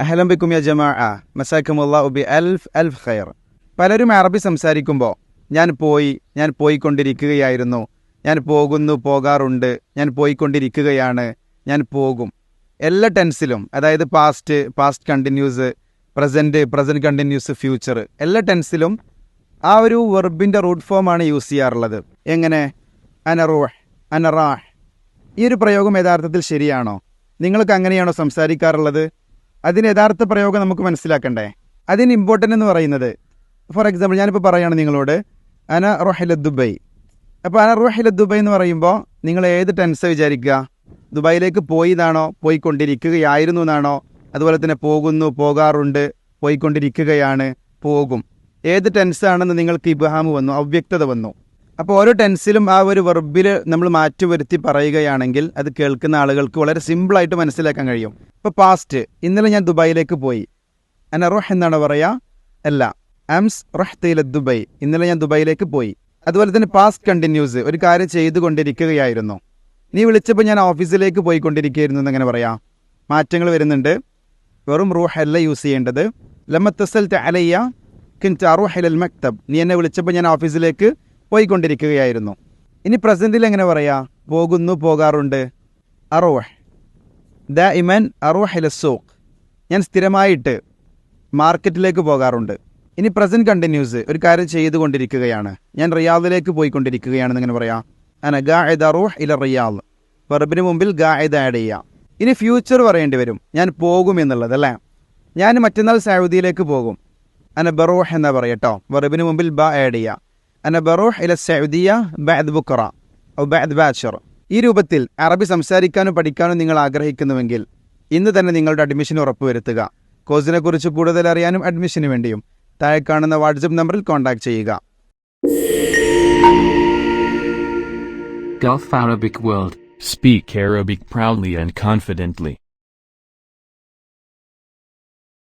അഹലം ബിക്കും യ ജമാ മസാക്കുമുള്ള ഉബി അൽഫ് അൽഫ് ഖൈർ പലരും അറബി സംസാരിക്കുമ്പോൾ ഞാൻ പോയി ഞാൻ പോയിക്കൊണ്ടിരിക്കുകയായിരുന്നു. ഞാൻ പോകുന്നു പോകാറുണ്ട്. ഞാൻ പോയിക്കൊണ്ടിരിക്കുകയാണ്. ഞാൻ പോകും. എല്ലാ ടെൻസിലും അതായത് past past continuous present present continuous future എല്ലാ ടെൻസിലും ആ ഒരു വെർബിന്റെ റൂട്ട് ഫോമാണ് യൂസ് ചെയ്യാറുള്ളത്. എങ്ങനെ? അനറൂഹ് അനറാഹ് ഈ ഒരു പ്രയോഗം യഥാർത്ഥത്തിൽ ശരിയാണോ? നിങ്ങൾക്ക് അങ്ങനെയാണോ സംസാരിക്കാറുള്ളത്? അതിന് യഥാർത്ഥ പ്രയോഗം നമുക്ക് മനസ്സിലാക്കണ്ടേ? അതിന് ഇമ്പോർട്ടന്റ് എന്ന് പറയുന്നത് ഫോർ എക്സാമ്പിൾ ഞാനിപ്പോൾ പറയുകയാണ് നിങ്ങളോട് അന റൊഹില ദുബൈ. അപ്പോൾ അന റൊഹില ദുബൈ എന്ന് പറയുമ്പോൾ നിങ്ങൾ ഏത് ടെൻസ് വിചാരിക്കുക? ദുബായിലേക്ക് പോയതാണോ? പോയിക്കൊണ്ടിരിക്കുകയായിരുന്നു എന്നാണോ? അതുപോലെ തന്നെ പോകുന്നു പോകാറുണ്ട് പോയിക്കൊണ്ടിരിക്കുകയാണ് പോകും. ഏത് ടെൻസാണെന്ന് നിങ്ങൾക്ക് ഇബ്ഹാമ് വന്നു അവ്യക്തത വന്നു. അപ്പോൾ ഓരോ ടെൻസിലും ആ ഒരു വെർബിൽ നമ്മൾ മാറ്റി വരുത്തി പറയുകയാണെങ്കിൽ അത് കേൾക്കുന്ന ആളുകൾക്ക് വളരെ സിമ്പിളായിട്ട് മനസ്സിലാക്കാൻ കഴിയും. ഇപ്പോൾ പാസ്റ്റ് ഇന്നലെ ഞാൻ ദുബായിലേക്ക് പോയി. അന റൊഹ് എന്നാണ് പറയുക? അല്ല. ആംസ് റൊഹ് തൈല ദുബൈ. ഇന്നലെ ഞാൻ ദുബായിലേക്ക് പോയി. അതുപോലെ തന്നെ പാസ്റ്റ് കണ്ടിന്യൂസ് ഒരു കാര്യം ചെയ്തുകൊണ്ടിരിക്കുകയായിരുന്നു. നീ വിളിച്ചപ്പോൾ ഞാൻ ഓഫീസിലേക്ക് പോയിക്കൊണ്ടിരിക്കുകയായിരുന്നു എന്നങ്ങനെ പറയാം. മാറ്റങ്ങൾ വരുന്നുണ്ട്. വെറും റൂഹ് അല്ല യൂസ് ചെയ്യേണ്ടത്. ലമ്മത്തസൽ അലയ്യ ചാറു അറുഹലൽ മക്തബ്. നീ എന്നെ വിളിച്ചപ്പോൾ ഞാൻ ഓഫീസിലേക്ക് പോയിക്കൊണ്ടിരിക്കുകയായിരുന്നു. ഇനി പ്രസന്റിൽ എങ്ങനെ പറയാ? പോകുന്നു പോകാറുണ്ട്. അറോഹ് ദ ഇമൻ അറുവഹ് സോക്ക് ഞാൻ സ്ഥിരമായിട്ട് മാർക്കറ്റിലേക്ക് പോകാറുണ്ട്. ഇനി പ്രസന്റ് കണ്ടിന്യൂസ് ഒരു കാര്യം ചെയ്തുകൊണ്ടിരിക്കുകയാണ്. ഞാൻ റിയാദിലേക്ക് പോയിക്കൊണ്ടിരിക്കുകയാണെന്ന് ഇങ്ങനെ പറയാം. അന ഗായദ് അറൂഹ് ഇല റിയാദ്. വെറുബിന് മുമ്പിൽ ഗായദ് ആഡ് ചെയ്യാം. ഇനി ഫ്യൂച്ചർ പറയേണ്ടി വരും. ഞാൻ പോകും എന്നുള്ളത് അല്ലേ? ഞാൻ മറ്റന്നാൾ സൗദിയിലേക്ക് പോകും. അന ബറൂഹ് എന്നാ പറയട്ടോ വെറുബിന് മുമ്പിൽ ബ ആഡ് ചെയ്യാം. അന ബറൂഹ് ഇല സൗദിയ ബാദ് ബുക്കറ ഔ ബാദ് ബാഷർ ഈ രൂപത്തിൽ അറബി സംസാരിക്കാനും പഠിക്കാനും നിങ്ങൾ ആഗ്രഹിക്കുന്നുവെങ്കിൽ ഇന്ന് തന്നെ നിങ്ങളുടെ അഡ്മിഷൻ ഉറപ്പുവരുത്തുക കോഴ്സിനെ കുറിച്ച് കൂടുതൽ അറിയാനും അഡ്മിഷന് വേണ്ടിയും താഴെ കാണുന്ന വാട്സപ്പ് നമ്പറിൽ കോൺടാക്ട് ചെയ്യുക Gulf Arabic World. Speak Arabic proudly and confidently.